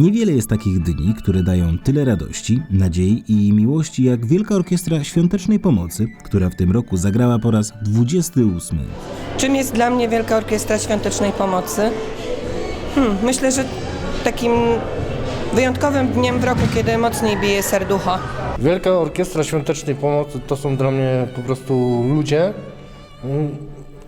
Niewiele jest takich dni, które dają tyle radości, nadziei i miłości jak Wielka Orkiestra Świątecznej Pomocy, która w tym roku zagrała po raz 28. Czym jest dla mnie Wielka Orkiestra Świątecznej Pomocy? Hmm, myślę, że takim wyjątkowym dniem w roku, kiedy mocniej bije serducho. Wielka Orkiestra Świątecznej Pomocy to są dla mnie po prostu ludzie.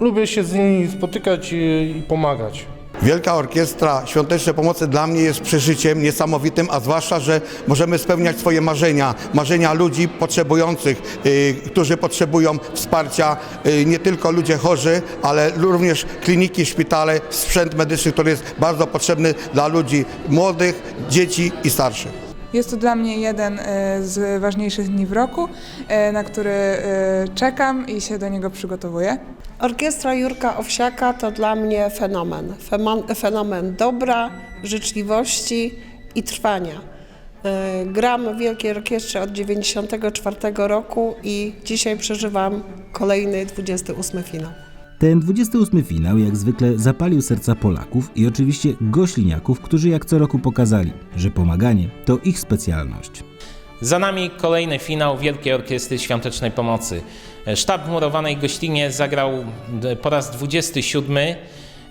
Lubię się z nimi spotykać i pomagać. Wielka Orkiestra Świątecznej Pomocy dla mnie jest przeżyciem niesamowitym, a zwłaszcza, że możemy spełniać swoje marzenia, marzenia ludzi potrzebujących, y, którzy potrzebują wsparcia, y, nie tylko ludzie chorzy, ale również kliniki, szpitale, sprzęt medyczny, który jest bardzo potrzebny dla ludzi młodych, dzieci i starszych. Jest to dla mnie jeden e, z ważniejszych dni w roku, na który czekam i się do niego przygotowuję. Orkiestra Jurka Owsiaka to dla mnie fenomen. Fenomen dobra, życzliwości i trwania. E, Gram w Wielkiej Orkiestrze od 1994 roku i dzisiaj przeżywam kolejny 28 finał. Ten 28 finał jak zwykle zapalił serca Polaków i oczywiście gośliniaków, którzy jak co roku pokazali, że pomaganie to ich specjalność. Za nami kolejny finał Wielkiej Orkiestry Świątecznej Pomocy. Sztab murowanej gościnie zagrał po raz 27.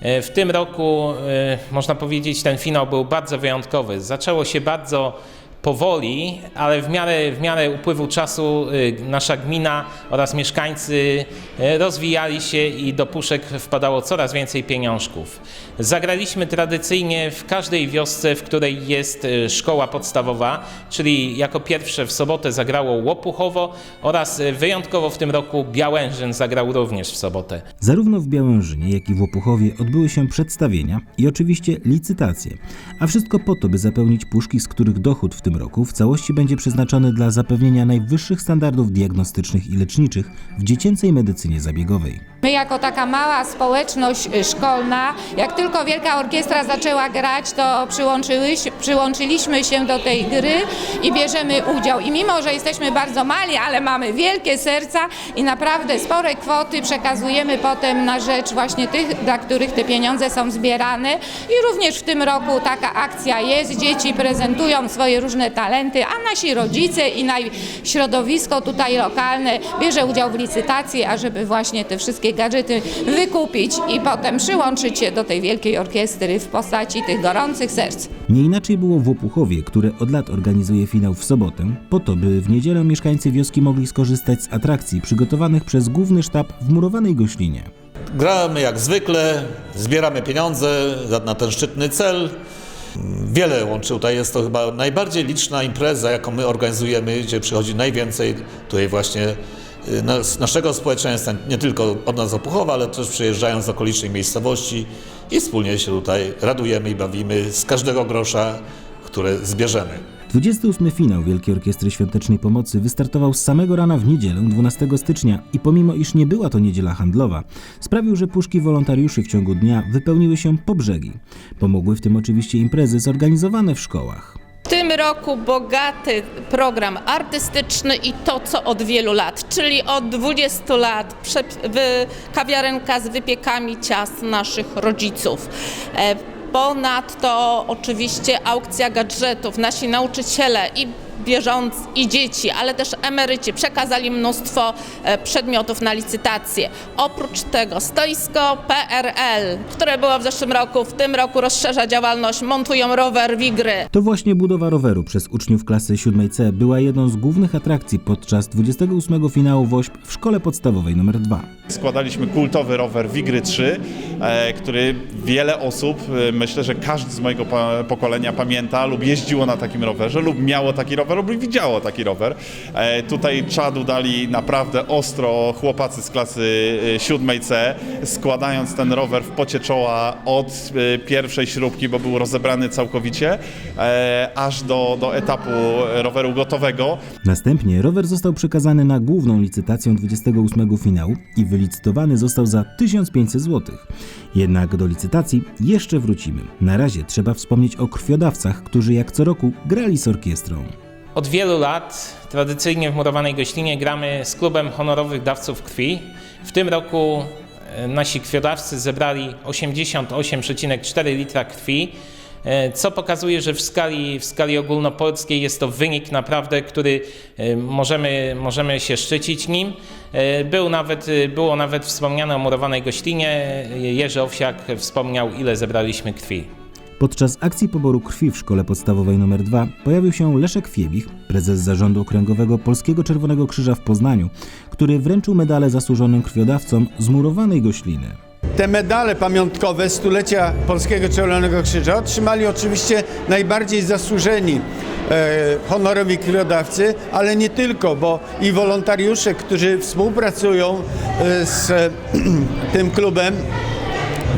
E, W tym roku, e, można powiedzieć, ten finał był bardzo wyjątkowy. Zaczęło się bardzo powoli, ale w miarę, w miarę upływu czasu y, nasza gmina oraz mieszkańcy y, rozwijali się i do puszek wpadało coraz więcej pieniążków. Zagraliśmy tradycyjnie w każdej wiosce, w której jest y, szkoła podstawowa, czyli jako pierwsze w sobotę zagrało Łopuchowo oraz wyjątkowo w tym roku Białężyn zagrał również w sobotę. Zarówno w Białężynie, jak i w Łopuchowie odbyły się przedstawienia i oczywiście licytacje, a wszystko po to, by zapełnić puszki, z których dochód w tym roku w całości będzie przeznaczony dla zapewnienia najwyższych standardów diagnostycznych i leczniczych w dziecięcej medycynie zabiegowej. Jako taka mała społeczność szkolna, jak tylko Wielka Orkiestra zaczęła grać, to przyłączyliśmy się do tej gry i bierzemy udział. I mimo, że jesteśmy bardzo mali, ale mamy wielkie serca i naprawdę spore kwoty przekazujemy potem na rzecz właśnie tych, dla których te pieniądze są zbierane. I również w tym roku taka akcja jest. Dzieci prezentują swoje różne talenty, a nasi rodzice i środowisko tutaj lokalne bierze udział w licytacji, ażeby właśnie te wszystkie gadżety wykupić i potem przyłączyć się do tej wielkiej orkiestry w postaci tych gorących serc. Nie inaczej było w Łopuchowie, które od lat organizuje finał w sobotę, po to, by w niedzielę mieszkańcy wioski mogli skorzystać z atrakcji przygotowanych przez główny sztab w murowanej goślinie. Gramy jak zwykle, zbieramy pieniądze na ten szczytny cel. Wiele łączy tutaj, jest to chyba najbardziej liczna impreza, jaką my organizujemy, gdzie przychodzi najwięcej tutaj właśnie nas, naszego społeczeństwa, nie tylko od nas Opuchowa, ale też przyjeżdżają z okolicznych miejscowości i wspólnie się tutaj radujemy i bawimy z każdego grosza, które zbierzemy. 28 finał Wielkiej Orkiestry Świątecznej Pomocy wystartował z samego rana w niedzielę 12 stycznia i pomimo iż nie była to niedziela handlowa, sprawił, że puszki wolontariuszy w ciągu dnia wypełniły się po brzegi. Pomogły w tym oczywiście imprezy zorganizowane w szkołach. Roku bogaty program artystyczny i to, co od wielu lat, czyli od 20 lat kawiarenka z wypiekami ciast naszych rodziców. E, Ponadto oczywiście aukcja gadżetów. Nasi nauczyciele i bieżąc i dzieci, ale też emeryci przekazali mnóstwo e, przedmiotów na licytację. Oprócz tego stoisko PRL, które było w zeszłym roku, w tym roku rozszerza działalność, montują rower Wigry. To właśnie budowa roweru przez uczniów klasy 7C była jedną z głównych atrakcji podczas 28 finału WOŚP w szkole podstawowej nr 2. Składaliśmy kultowy rower Wigry 3, e, który wiele osób, e, myślę, że każdy z mojego pokolenia pamięta lub jeździło na takim rowerze, lub miało taki rower, lub widziało taki rower. E, tutaj czadu dali naprawdę ostro chłopacy z klasy e, 7C, składając ten rower w pocie czoła od e, pierwszej śrubki, bo był rozebrany całkowicie, e, aż do, do etapu roweru gotowego. Następnie rower został przekazany na główną licytację 28 finału i wylicytowany został za 1500 zł. Jednak do licytacji jeszcze wrócimy. Na razie trzeba wspomnieć o krwiodawcach, którzy jak co roku grali z orkiestrą. Od wielu lat tradycyjnie w murowanej gościnie gramy z klubem honorowych dawców krwi. W tym roku e, nasi krwiodawcy zebrali 88,4 litra krwi. e, co pokazuje, że w skali, w skali ogólnopolskiej jest to wynik naprawdę, który e, możemy, możemy się szczycić nim. Był nawet, było nawet wspomniane o murowanej goślinie. Jerzy Owsiak wspomniał, ile zebraliśmy krwi. Podczas akcji poboru krwi w szkole podstawowej nr 2 pojawił się Leszek Fiebich, prezes zarządu okręgowego Polskiego Czerwonego Krzyża w Poznaniu, który wręczył medale zasłużonym krwiodawcom z murowanej gośliny. Te medale pamiątkowe stulecia Polskiego Czerwonego Krzyża otrzymali oczywiście najbardziej zasłużeni e, honorowi krwiodawcy, ale nie tylko, bo i wolontariusze, którzy współpracują e, z e, tym klubem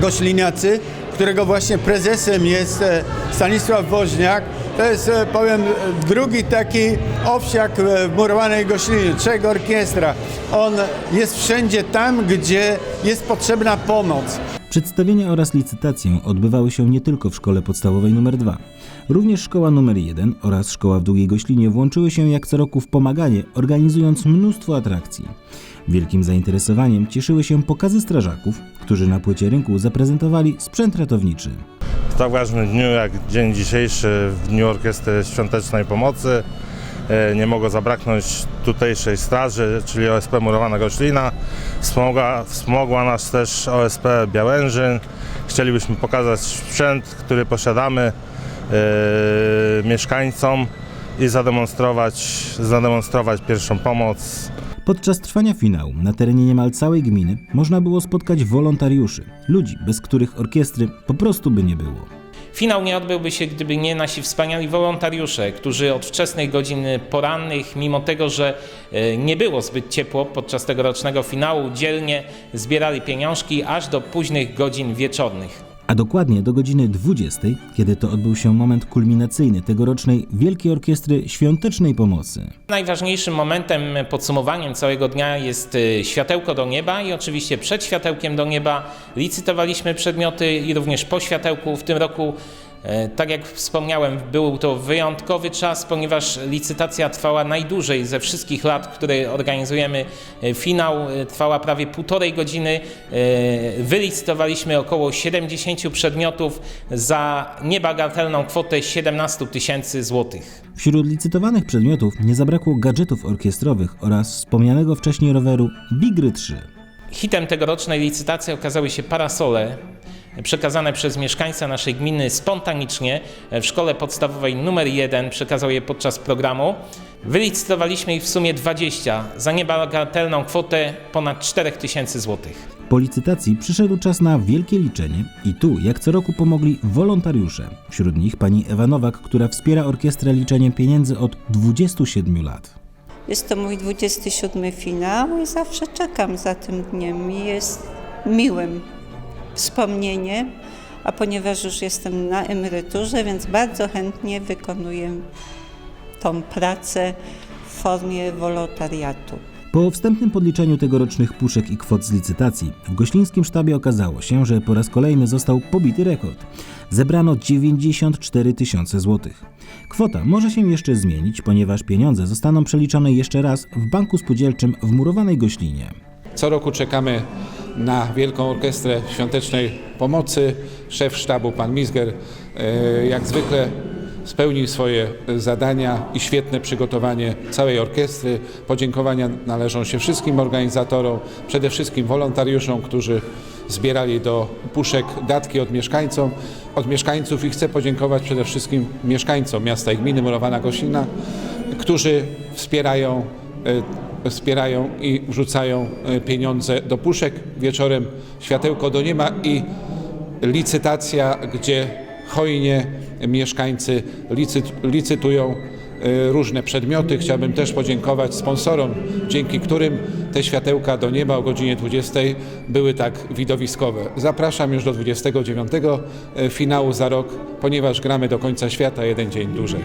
Gośliniacy, którego właśnie prezesem jest e, Stanisław Woźniak. To jest, e, powiem, drugi taki owsiak e, w murowanej goślinie, trzech orkiestra. On jest wszędzie tam, gdzie jest potrzebna pomoc. Przedstawienia oraz licytacje odbywały się nie tylko w szkole podstawowej nr 2. Również szkoła nr 1 oraz szkoła w Długiej Goślinie włączyły się jak co roku w pomaganie, organizując mnóstwo atrakcji. Wielkim zainteresowaniem cieszyły się pokazy strażaków, którzy na płycie rynku zaprezentowali sprzęt ratowniczy. w tak ważnym dniu jak dzień dzisiejszy, w Dniu Orkiestry Świątecznej Pomocy. E, Nie mogło zabraknąć tutejszej straży, czyli OSP Murowana Goślina. Wspomogła, wspomogła nas też OSP Białężyn. Chcielibyśmy pokazać sprzęt, który posiadamy e, mieszkańcom i zademonstrować, zademonstrować pierwszą pomoc Podczas trwania finału na terenie niemal całej gminy można było spotkać wolontariuszy, ludzi, bez których orkiestry po prostu by nie było. Finał nie odbyłby się, gdyby nie nasi wspaniali wolontariusze, którzy od wczesnych godzin porannych, mimo tego, że e, nie było zbyt ciepło podczas tegorocznego finału, dzielnie zbierali pieniążki aż do późnych godzin wieczornych. A dokładnie do godziny 20, kiedy to odbył się moment kulminacyjny tegorocznej Wielkiej Orkiestry Świątecznej Pomocy. Najważniejszym momentem, podsumowaniem całego dnia jest e, światełko do nieba i oczywiście przed światełkiem do nieba licytowaliśmy przedmioty i również po światełku w tym roku. E, Tak jak wspomniałem, był to wyjątkowy czas, ponieważ licytacja trwała najdłużej ze wszystkich lat, które organizujemy. E, Finał e, trwała prawie półtorej godziny. Wylicytowaliśmy około 70 przedmiotów za niebagatelną kwotę 17 tysięcy złotych. Wśród licytowanych przedmiotów nie zabrakło gadżetów orkiestrowych oraz wspomnianego wcześniej roweru Bigry 3. Hitem tegorocznej licytacji okazały się parasole przekazane przez mieszkańca naszej gminy spontanicznie w szkole podstawowej numer 1 przekazał je podczas programu. Wylicytowaliśmy ich w sumie 20 za niebagatelną kwotę ponad 4000 złotych. Po licytacji przyszedł czas na wielkie liczenie i tu, jak co roku, pomogli wolontariusze. Wśród nich pani Ewa Nowak, która wspiera orkiestrę liczeniem pieniędzy od 27 lat. Jest to mój 27 finał i zawsze czekam za tym dniem i jest miłym wspomnieniem, a ponieważ już jestem na emeryturze, więc bardzo chętnie wykonuję tą pracę w formie wolontariatu. Po wstępnym podliczeniu tegorocznych puszek i kwot z licytacji, w goślińskim sztabie okazało się, że po raz kolejny został pobity rekord. Zebrano 94 tysiące złotych. Kwota może się jeszcze zmienić, ponieważ pieniądze zostaną przeliczone jeszcze raz w Banku Spółdzielczym w Murowanej Goślinie. Co roku czekamy na Wielką Orkiestrę Świątecznej Pomocy. Szef sztabu, pan Misger, e, jak zwykle spełnił swoje zadania i świetne przygotowanie całej orkiestry. Podziękowania należą się wszystkim organizatorom, przede wszystkim wolontariuszom, którzy zbierali do puszek datki od mieszkańcom, od mieszkańców i chcę podziękować przede wszystkim mieszkańcom miasta i gminy Murowana Goślina, którzy wspierają e, wspierają i wrzucają e, pieniądze do puszek. Wieczorem światełko do nieba i licytacja, gdzie hojnie mieszkańcy licyt, licytują e, różne przedmioty. Chciałbym też podziękować sponsorom, dzięki którym te światełka do nieba o godzinie 20 były tak widowiskowe. Zapraszam już do 29 e, finału za rok, ponieważ gramy do końca świata jeden dzień dłużej.